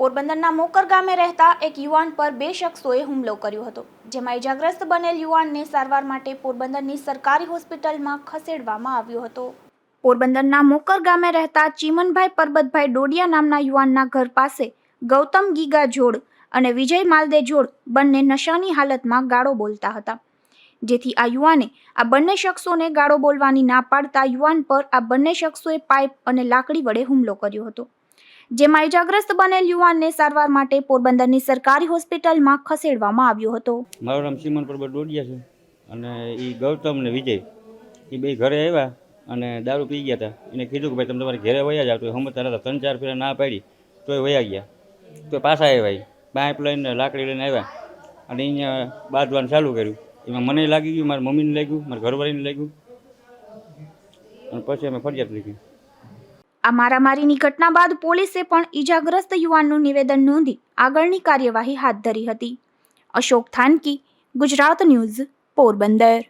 પોરબંદરના મોકર ગામે રહેતા એક યુવાન પર બે શખ્સોએ હુમલો કર્યો હતો, જેમાં ઇજાગ્રસ્ત બનેલ યુવાનને સારવાર માટે પોરબંદરની સરકારી હોસ્પિટલમાં ખસેડવામાં આવ્યો હતો. પોરબંદરના મોકર ગામે રહેતા ચીમનભાઈ પરબતભાઈ ડોડિયા નામના યુવાનના ઘર પાસે ગૌતમ ગીગા જોડ અને વિજય માલદે જોડ બંને નશાની હાલતમાં ગાળો બોલતા હતા. જેથી આ યુવાને, આ બંને શખ્સોને ગાળો બોલવાની ના પાડતા યુવાન પર આ બંને શખ્સોએ પાઇપ અને લાકડી વડે હુમલો કર્યો હતો. જેમાં ઇજાગ્રસ્ત બનેલ યુવાનને સારવાર માટે પોરબંદરની સરકારી હોસ્પિટલમાં ખસેડવામાં આવ્યો હતો. મારું નામ સિમન પરબત ડોડિયા છે અને એ ગૌતમ ને વિજય. એ બે ઘરે આવ્યા અને દારૂ પી ગયા હતા એને કીધું કે ભાઈ તમે તમારે ઘરે વયા જાવ તો હમત હતા ત્રણ ચાર ફેરા ના પાડી, તોય વયા ગયા. તો પાછા આવ્યા એ પાઇપ લઈને લાકડી લઈને આવ્યા અને અહીંયા બાંધવાનું ચાલુ કર્યું. એમાં મને લાગી ગયું, મારી મમ્મીને લાગ્યું, મારા ઘરવાળીને લાગ્યું. અને પછી અમે ફરિયાદ લીધી. આ મારામારીની ઘટના બાદ પોલીસે પણ ઈજાગ્રસ્ત યુવાનનું નિવેદન નોંધી આગળની કાર્યવાહી હાથ ધરી હતી. અશોક થાનકી, ગુજરાત ન્યૂઝ, પોરબંદર.